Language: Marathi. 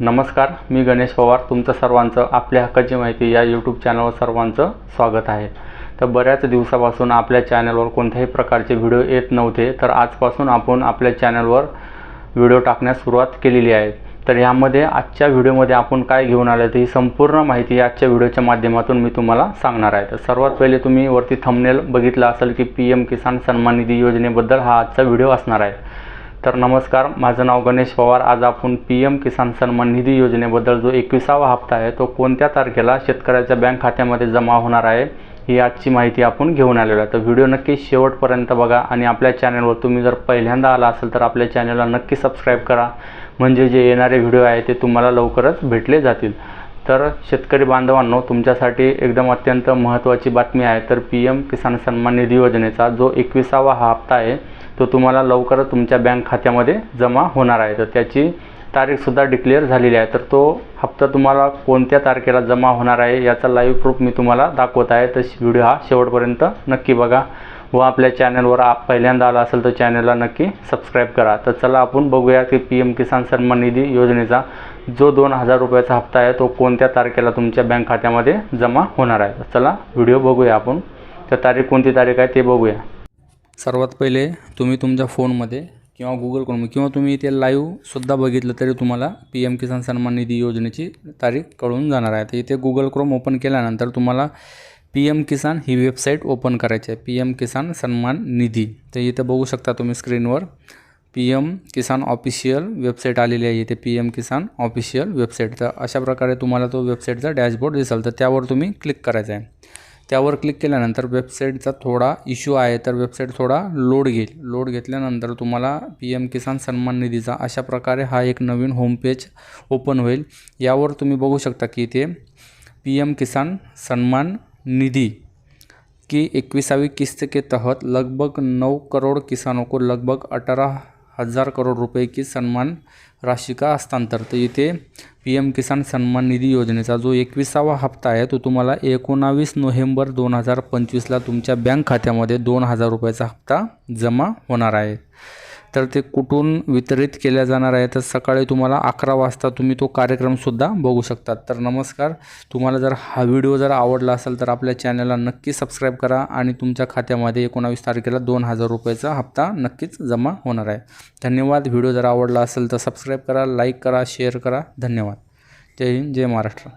नमस्कार मी गणेश पवार. तुमचं सर्वांचं आपल्या हक्काची माहिती या यूट्यूब चॅनलवर सर्वांचं स्वागत आहे. तर बऱ्याच दिवसापासून आपल्या चॅनलवर कोणत्याही प्रकारचे व्हिडिओ येत नव्हते तर आजपासून आपण आपल्या चॅनलवर व्हिडिओ टाकण्यास सुरुवात केलेली आहे. तर ह्यामध्ये आजच्या व्हिडिओमध्ये आपण काय घेऊन आलो तर ही संपूर्ण माहिती आजच्या व्हिडिओच्या माध्यमातून मी तुम्हाला सांगणार आहे. तर सर्वात पहिले तुम्ही वरती थंबनेल बघितला असेल की पी एम किसान सन्मान निधी योजनेबद्दल हा आजचा व्हिडिओ असणार आहे. तर नमस्कार माझं नाव गणेश पवार. आज आपण पी एम किसान सन्मान निधी योजनेबद्दल जो एकविसावा हप्ता आहे तो कोणत्या तारखेला शेतकऱ्याच्या बँक खात्यामध्ये जमा होणार आहे ही आजची माहिती आपण घेऊन आलेलो आहे. तर व्हिडिओ नक्की शेवटपर्यंत बघा आणि आपल्या चॅनलवर तुम्ही जर पहिल्यांदा आला असेल तर आपल्या चॅनलला नक्की सबस्क्राईब करा. म्हणजे जे येणारे व्हिडिओ आहे ते तुम्हाला लवकरच भेटले जातील. तर शेतकरी बांधवांनो तुमच्यासाठी एकदम अत्यंत महत्त्वाची बातमी आहे. तर पी एम किसान सन्मान निधी योजनेचा जो एकविसावा हा हप्ता आहे तो तुम्हाला लवकरच तुमच्या बँक खात्यामध्ये जमा होणार आहे. तर त्याची तारीखसुद्धा डिक्लेअर झालेली आहे. तर तो हप्ता तुम्हाला कोणत्या तारखेला जमा होणार आहे याचा लाईव्ह प्रूफ मी तुम्हाला दाखवत आहे. तर व्हिडिओ हा शेवटपर्यंत नक्की बघा व आपल्या चॅनलवर आप पहिल्यांदा आला असेल तर चॅनलला नक्की सबस्क्राईब करा. तर चला आपण बघूया की पी एम किसान सन्मान निधी योजनेचा जो दोन हजार रुपयाचा हप्ता आहे तो कोणत्या तारखेला तुमच्या बँक खात्यामध्ये जमा होणार आहे. तर चला व्हिडिओ बघूया आपण. तर तारीख कोणती तारीख आहे ते बघूया. सर्वात पहिले तुम्ही तुमच्या फोनमध्ये किंवा गुगल करून किंवा तुम्ही इथे लाईव्हसुद्धा बघितलं तरी तुम्हाला पी एम किसान सन्मान निधी योजनेची तारीख कळून जाणार आहे. तर इथे गुगल क्रोम ओपन केल्यानंतर तुम्हाला पी एम किसान ही वेबसाईट ओपन करायची आहे. पी एम किसान सन्मान निधी. तर इथे बघू शकता तुम्ही स्क्रीनवर P M Kisan official website आलेली आहे. इथे P M Kisan official website तर अशा प्रकारे तुम्हाला तो वेबसाईटचा डॅशबोर्ड दिसेल. तर त्यावर तुम्ही क्लिक करायचं आहे. त्यावर क्लिक केल्यानंतर वेबसाईटचा थोडा इश्यू आहे तर वेबसाईट थोडा लोड घेईल. लोड घेतल्यानंतर तुम्हाला पी एम किसान सन्मान निधीचा अशा प्रकारे हा एक नवीन होमपेज ओपन होईल. यावर तुम्ही बघू शकता की इथे पी एम किसान सन्मान निधि की इक्कीसवीं किस्त के तहत लगभग नौ करोड़ किसानों को लगभग अठारह हजार करोड़ रुपये की सन्मान राशि का हस्तांतर. तर इथे पी एम किसान सन्मान निधी योजनेचा जो एकविसावा हप्ता आहे तो तुम्हाला एकोणावीस नोव्हेंबर दोन हजार पंचवीसला तुमच्या बँक खात्यामध्ये दोन हजार रुपयाचा हप्ता जमा होणार आहे. तर ते कुठून वितरित केल्या जाणार आहे? तर सकाळी तुम्हाला अकरा वाजता तुम्ही तो कार्यक्रमसुद्धा बघू शकतात. तर नमस्कार. तुम्हाला जर हा व्हिडिओ जर आवडला असेल तर आपल्या चॅनलला नक्की सबस्क्राईब करा आणि तुमच्या खात्यामध्ये एकोणावीस तारखेला दोन हजार रुपयाचा हप्ता नक्कीच जमा होणार आहे. धन्यवाद. व्हिडिओ जर आवडला असेल तर सबस्क्राईब करा लाईक करा शेअर करा. धन्यवाद. जय हिंद जय महाराष्ट्र.